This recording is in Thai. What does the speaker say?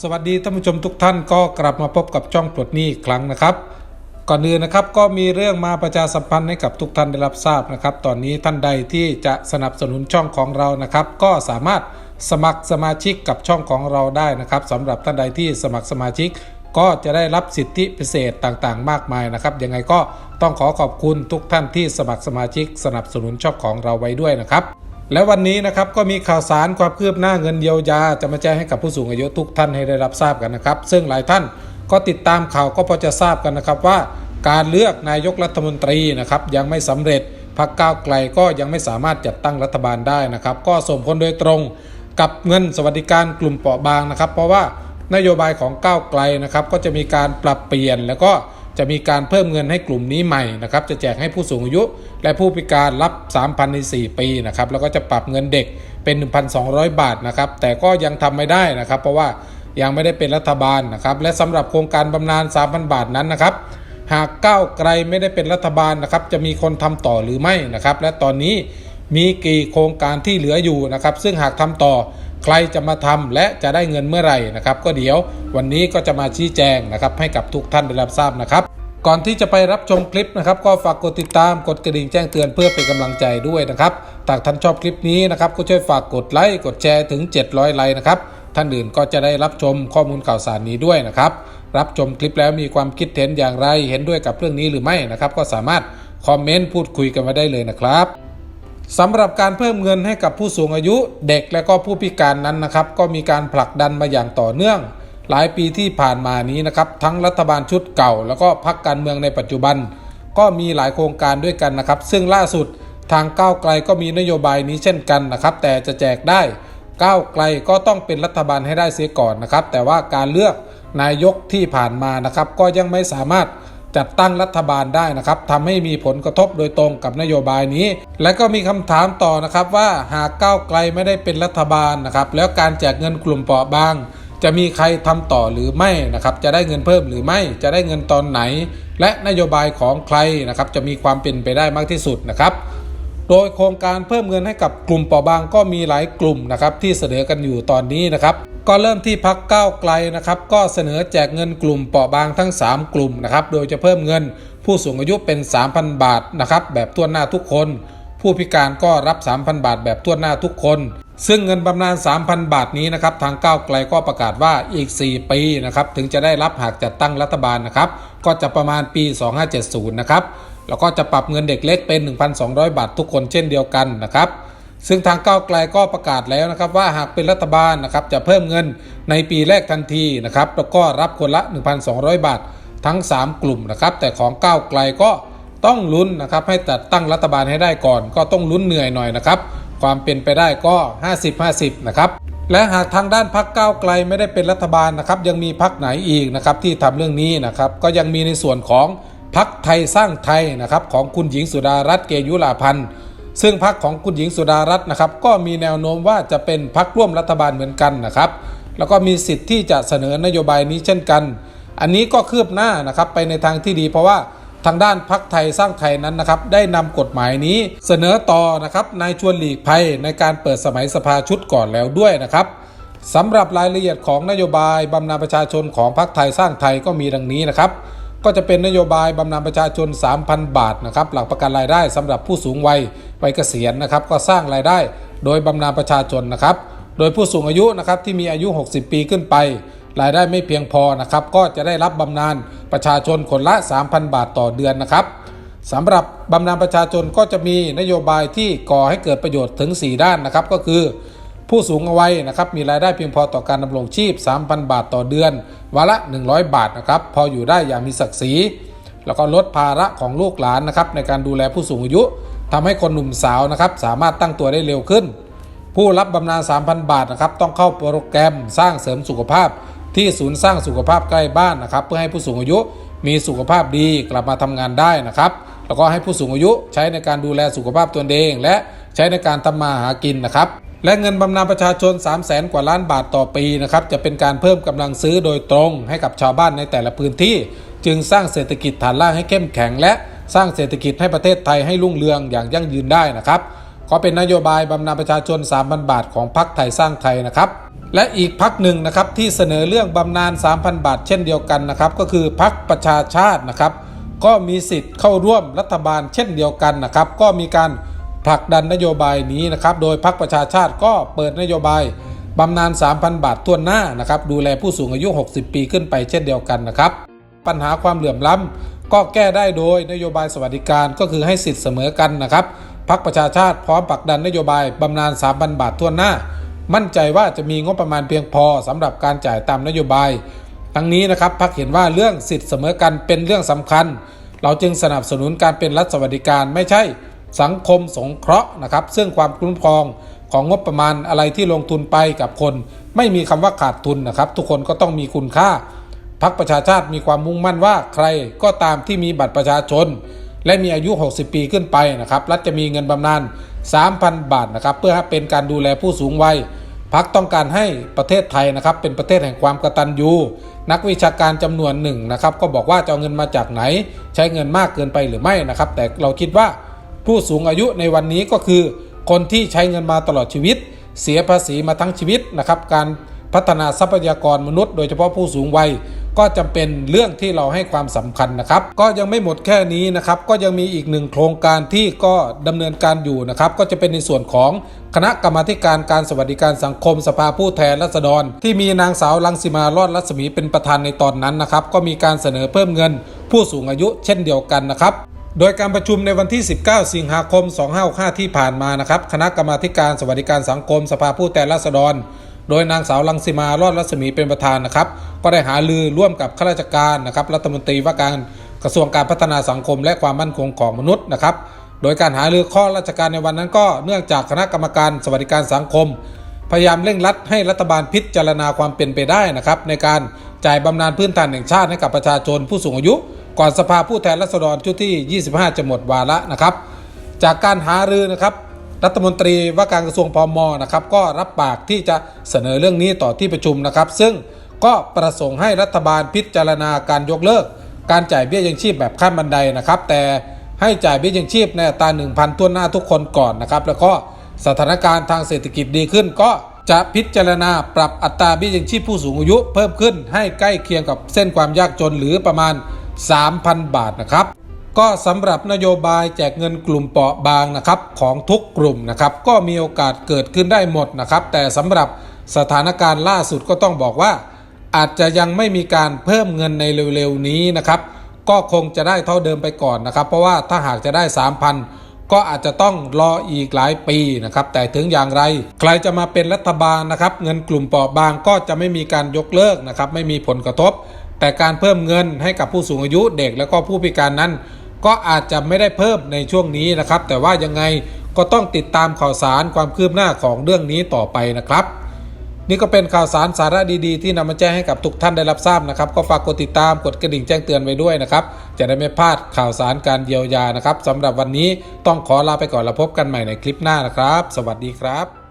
สวัสดีท่านผู้ชมทุกท่านก็กลับมาพบกับช่องปลดหนี้อีกครั้งนะครับ ก่อนอื่นนะครับก็มีเรื่องมาประชาสัมพันธ์ให้กับทุกท่านได้รับทราบนะครับ ตอนนี้ท่านใดที่จะสนับสนุนช่องของเรานะครับ ก็สามารถสมัครสมาชิกกับช่องของเราได้นะครับสำหรับท่านใดที่สมัครสมาชิก ก็จะได้รับสิทธิพิเศษต่างๆ มากมายนะครับยังไงก็ต้องขอขอบคุณทุกท่านที่สมัครสมาชิก สนับสนุนช่องของเราไว้ด้วยนะครับ และวันนี้นะครับก็มีข่าวสารความคืบหน้าเงินเยียวยา จะมาแจ้งให้กับผู้สูงอายุทุกท่านให้ได้รับทราบกันนะครับ ซึ่งหลายท่านก็ติดตามข่าวก็พอจะทราบกันนะครับว่า การเลือกนายกรัฐมนตรีนะครับยังไม่สำเร็จพรรคก้าวไกลก็ยังไม่สามารถจัดตั้งรัฐบาลได้นะครับ ก็ส่งผลโดยตรงกับเงินสวัสดิการกลุ่มเปราะบางนะครับ เพราะว่านโยบายของก้าวไกลนะครับก็จะมีการปรับเปลี่ยนแล้วก็ จะมีการเพิ่มเงินให้กลุ่มนี้ใหม่นะครับจะแจกให้ผู้สูงอายุ และผู้พิการรับ 3,000ใน4 ปีนะครับแล้วก็จะปรับเงินเด็กเป็น 1,200 บาทนะครับแต่ก็ยังทำไม่ได้นะครับ เพราะว่ายังไม่ได้เป็นรัฐบาลนะครับและสำหรับโครงการบำนาญ 3,000 บาทนั้นนะครับหากก้าวไกลไม่ได้เป็นรัฐบาลนะครับจะมีคนทำต่อหรือไม่นะครับและตอนนี้ มีกี่โครงการที่เหลืออยู่นะครับ ซึ่งหากทำต่อใครจะมาทำและจะได้เงินเมื่อไหร่นะครับ ก็เดี๋ยววันนี้ก็จะมาชี้แจงนะครับให้กับทุกท่านได้รับทราบนะครับก่อนที่จะไปรับชมคลิปนะครับ ก็ฝากกดติดตามกดกระดิ่งแจ้งเตือนเพื่อเป็นกำลังใจด้วยนะครับหากท่านชอบคลิปนี้นะครับ ก็ช่วยฝากกดไลค์กดแชร์ถึง 700 ไลค์นะครับ ท่านอื่นก็จะได้รับชมข้อมูลข่าวสารนี้ด้วยนะครับ รับชมคลิปแล้วมีความคิดเห็นอย่างไรเห็นด้วยกับเรื่องนี้หรือไม่นะครับ ก็สามารถคอมเมนต์พูดคุยกันมาได้เลยนะครับ สำหรับการเพิ่มเงินให้กับผู้สูงอายุเด็กและก็ผู้พิการนั้นนะครับ ก็มีการผลักดันมาอย่างต่อเนื่อง หลายปีที่ผ่านมานี้นะครับ ทั้งรัฐบาลชุดเก่า แล้วก็พรรคการเมืองในปัจจุบัน ก็มีหลายโครงการด้วยกันนะครับ ซึ่งล่าสุดทางก้าวไกลก็มีนโยบายนี้เช่นกันนะครับ แต่จะแจกได้ก้าวไกลก็ต้องเป็นรัฐบาลให้ได้เสียก่อนนะครับ แต่ว่าการเลือกนายกที่ผ่านมานะครับ ก็ยังไม่สามารถ จัดตั้งรัฐบาลได้นะครับทำให้มีผลกระทบโดยตรงกับนโยบายนี้ และก็มีคำถามต่อนะครับว่าหากก้าวไกลไม่ได้เป็นรัฐบาลนะครับแล้วการแจกเงินกลุ่มเปราะบาง จะมีใครทำต่อหรือไม่นะครับจะได้เงินเพิ่มหรือไม่จะได้เงินตอนไหน และนโยบายของใครนะครับจะมีความเป็นไปได้มากที่สุดนะครับโดยโครงการเพิ่มเงินให้กับกลุ่มเปราะบางก็มีหลายกลุ่มนะครับที่เสนอกันอยู่ตอนนี้นะครับ ก็เริ่มที่พักก้าวไกลนะครับ ก็เสนอแจกเงินกลุ่มเปราะบางทั้ง 3 กลุ่มนะครับ โดยจะเพิ่มเงินผู้สูงอายุเป็น 3,000 บาทนะครับ แบบทั่วหน้าทุกคน ผู้พิการก็รับ 3,000 บาทแบบทั่วหน้าทุกคน ซึ่งเงินบำนาญ 3,000 บาทนี้นะครับ ทางก้าวไกลก็ประกาศว่าอีก 4 ปีนะครับ ถึงจะได้รับหากจัดตั้งรัฐบาลนะครับ ก็จะประมาณปี 2570 นะครับ แล้วก็จะปรับเงินเด็กเล็กเป็น 1,200 บาททุกคนเช่นเดียวกันนะครับ ซึ่งทางก้าวไกลก็ประกาศแล้วนะครับว่าหากเป็นรัฐบาลนะครับจะเพิ่มเงินในปีแรกทันทีนะครับแล้วก็รับคนละ 1,200 บาททั้ง 3 กลุ่มนะครับแต่ของก้าวไกลก็ต้องลุ้นนะครับให้จัดตั้งรัฐบาลให้ได้ก่อน ก็ต้องลุ้นเหนื่อยหน่อยนะครับความเป็นไปได้ก็ 50-50 นะครับและหากทางด้านพักก้าวไกลไม่ได้เป็นรัฐบาลนะครับยังมีพักไหนอีกนะครับที่ทำเรื่องนี้นะครับก็ยังมีในส่วนของพักไทยสร้างไทยนะครับของคุณหญิงสุดารัตน์เกยุราพันธ์ ซึ่งพักของคุณหญิงสุดารัตน์นะครับ ก็มีแนวโน้มว่าจะเป็นพักร่วมรัฐบาลเหมือนกันนะครับ แล้วก็มีสิทธิ์ที่จะเสนอนโยบายนี้เช่นกัน อันนี้ก็คืบหน้านะครับไปในทางที่ดี เพราะว่าทางด้านพักไทยสร้างไทยนั้นนะครับ ได้นำกฎหมายนี้เสนอต่อนะครับนายชวนหลีกภัยในการเปิดสมัยสภาชุดก่อนแล้วด้วยนะครับสำหรับรายละเอียดของนโยบายบำนาประชาชนของพักไทยสร้างไทยก็มีดังนี้นะครับ ก็จะเป็นนโยบายบำนาญประชาชน 3,000 บาทนะครับหลักประกันรายได้สำหรับผู้สูงวัยวัยเกษียณนะครับก็สร้างรายได้โดยบำนาญประชาชนนะครับ โดยผู้สูงอายุนะครับที่มีอายุ 60 ปีขึ้นไป รายได้ไม่เพียงพอนะครับก็จะได้รับบำนาญประชาชนคนละ 3,000 บาทต่อเดือนนะครับสำหรับบำนาญประชาชนก็จะมีนโยบายที่ก่อให้เกิดประโยชน์ถึง 4 ด้านนะครับก็คือ ผู้สูงวัยนะครับมีรายได้เพียงพอต่อการดำรงชีพ 3,000 บาทต่อเดือนวันละ 100 บาทนะครับพออยู่ได้อย่างมีศักดิ์ศรีแล้วก็ลดภาระของลูกหลานนะครับในการดูแลผู้สูงอายุทำให้คนหนุ่มสาวนะครับสามารถตั้งตัวได้เร็วขึ้น ผู้รับบำนาญ 3,000 บาทนะครับต้องเข้าโปรแกรมสร้างเสริมสุขภาพ ที่ศูนย์สร้างสุขภาพใกล้บ้านนะครับ เพื่อให้ผู้สูงอายุมีสุขภาพดีกลับมาทำงานได้นะครับ แล้วก็ให้ผู้สูงอายุใช้ในการดูแลสุขภาพตนเอง และใช้ในการทำมาหากินนะครับ และเงินบำนาญประชาชน 3 0 0แสนกว่าล้านบาทต่อปีนะครับจะเป็นการเพิ่มกำลังซื้อโดยตรงให้กับชาวบ้านในแต่ละพื้นที่ จึงสร้างเศรษฐกิจฐานรากให้เข้มแข็ง และสร้างเศรษฐกิจให้ประเทศไทยให้รุ่งเรืองอย่างยั่งยืนได้นะครับก็เป็นนโยบายบำนาญประชาชน 3,000 บาทของพรรคไทยสร้างไทยนะครับและอีกพักหนึ่งนะครับที่เสนอเรื่องบำนาญ 3,000 บาท เช่นเดียวกันนะครับก็คือพักประชาชาตินะครับก็มีสิทธิ์เข้าร่วมรัฐบาลเช่นเดียวกันนะครับก็มีการ ผลักดันนโยบายนี้นะครับ โดยพักประชาชาติก็เปิดนโยบายบำนาญ 3,000 บาททั่วหน้านะครับ ดูแลผู้สูงอายุ 60 ปีขึ้นไปเช่นเดียวกันนะครับ ปัญหาความเหลื่อมล้ำก็แก้ได้โดยนโยบายสวัสดิการก็คือให้สิทธิ์เสมอกันนะครับพักประชาชาติพร้อมผลักดันนโยบายบำนาญ 3,000 บาททั่วหน้า มั่นใจว่าจะมีงบประมาณเพียงพอสำหรับการจ่ายตามนโยบาย ทั้งนี้นะครับพักเห็นว่าเรื่องสิทธิ์เสมอกันเป็นเรื่องสำคัญ เราจึงสนับสนุนการเป็นรัฐสวัสดิการไม่ใช่ สังคมสงเคราะห์นะครับซึ่งความคุ้มครองของงบประมาณอะไรที่ลงทุนไปกับคน ไม่มีคำว่าขาดทุนนะครับ ทุกคนก็ต้องมีคุณค่าพักประชาชาติมีความมุ่งมั่นว่าใครก็ตามที่มีบัตรประชาชน และมีอายุ 60 ปีขึ้นไปนะครับรัฐจะมีเงินบำนาญ 3,000 บาทนะครับเพื่อให้เป็นการดูแลผู้สูงวัยพักต้องการให้ประเทศไทยนะครับเป็นประเทศแห่งความกตัญญูนักวิชาการจำนวนหนึ่งนะครับก็บอกว่าจะเอาเงินมาจากไหน ใช้เงินมากเกินไปหรือไม่นะครับแต่เราคิดว่า ผู้สูงอายุในวันนี้ก็คือ คนที่ใช้เงินมาตลอดชีวิต เสียภาษีมาทั้งชีวิตนะครับ การพัฒนาทรัพยากรมนุษย์ โดยเฉพาะผู้สูงวัย ก็จำเป็นเรื่องที่เราให้ความสำคัญนะครับ ก็ยังไม่หมดแค่นี้นะครับ ก็ยังมีอีกหนึ่งโครงการที่ก็ดำเนินการอยู่นะครับ ก็จะเป็นในส่วนของคณะกรรมาการการสวัสดิการสังคมสภาผู้แทนราษฎร ที่มีนางสาวลังสิมารอดรัศมีเป็นประธานในตอนนั้นนะครับ ก็มีการเสนอเพิ่มเงิน ผู้สูงอายุเช่นเดียวกันนะครับ โดยการประชุมในวันที่ 19 สิงหาคม 2565ที่ผ่านมานะครับ คณะกรรมาการสวัสดิการสังคมสภาผู้แทนราษฎร โดยนางสาวลังสิมารอดรัศมีเป็นประธานนะครับ ก็ได้หาลือร่วมกับข้าราชการนะครับ รัฐมนตรีว่าการกระทรวงการพัฒนาสังคมและความมั่นคงของมนุษย์นะครับ โดยการหาลือข้อราชการในวันนั้นก็เนื่องจากคณะกรรมการสวัสดิการสังคม พยายามเร่งรัดให้รัฐบาลพิจารณาความเป็นไปได้นะครับ ในการจ่ายบำนาญพื้นฐานแห่งชาติให้กับประชาชนผู้สูงอายุ ก่อนสภาผู้แทนราษฎรชุดที่ 25 จะหมดวาระนะครับ จากการหารือนะครับรัฐมนตรีว่าการกระทรวงพมนะครับก็รับปากที่จะเสนอเรื่องนี้ต่อที่ประชุมนะครับ ซึ่งก็ประสงค์ให้รัฐบาลพิจารณาการยกเลิก การจ่ายเบี้ยยังชีพแบบขั้นบันไดนะครับ แต่ให้จ่ายเบี้ยยังชีพในอตา1,000ทั่วหน้าทุกคนก่อนนะครับ แล้วก็สถานการณ์ทางเศรษฐกิจดีขึ้น ก็จะพิจารณาปรับอัตราเบี้ยยังชีพผู้สูงอายุ เพิ่มขึ้นให้ใกล้เคียงกับเส้นความยากจนหรือประมาณ 3,000 บาทนะครับ ก็สำหรับนโยบายแจกเงินกลุ่มเปราะบางนะครับของทุกกลุ่มนะครับก็มีโอกาสเกิดขึ้นได้หมดนะครับ แต่สำหรับสถานการณ์ล่าสุดก็ต้องบอกว่า อาจจะยังไม่มีการเพิ่มเงินในเร็วๆนี้นะครับ ก็คงจะได้เท่าเดิมไปก่อนนะครับ เพราะว่าถ้าหากจะได้ 3,000 ก็อาจจะต้องรออีกหลายปีนะครับ แต่ถึงอย่างไร ใครจะมาเป็นรัฐบาลนะครับ เงินกลุ่มเปราะบางก็จะไม่มีการยกเลิกนะครับ ไม่มีผลกระทบ แต่การเพิ่มเงินให้กับผู้สูงอายุเด็กแล้วก็ผู้พิการนั้น ก็อาจจะไม่ได้เพิ่มในช่วงนี้นะครับ แต่ว่ายังไงก็ต้องติดตามข่าวสารความคืบหน้าของเรื่องนี้ต่อไปนะครับ นี่ก็เป็นข่าวสารสาระดีๆ ที่นำมาแจ้งให้กับทุกท่านได้รับทราบนะครับ ก็ฝากกดติดตามกดกระดิ่งแจ้งเตือนไว้ด้วยนะครับ จะได้ไม่พลาดข่าวสารการเยียวยานะครับสำหรับวันนี้ต้องขอลาไปก่อนแล้วพบกันใหม่ในคลิปหน้านะครับ สวัสดีครับ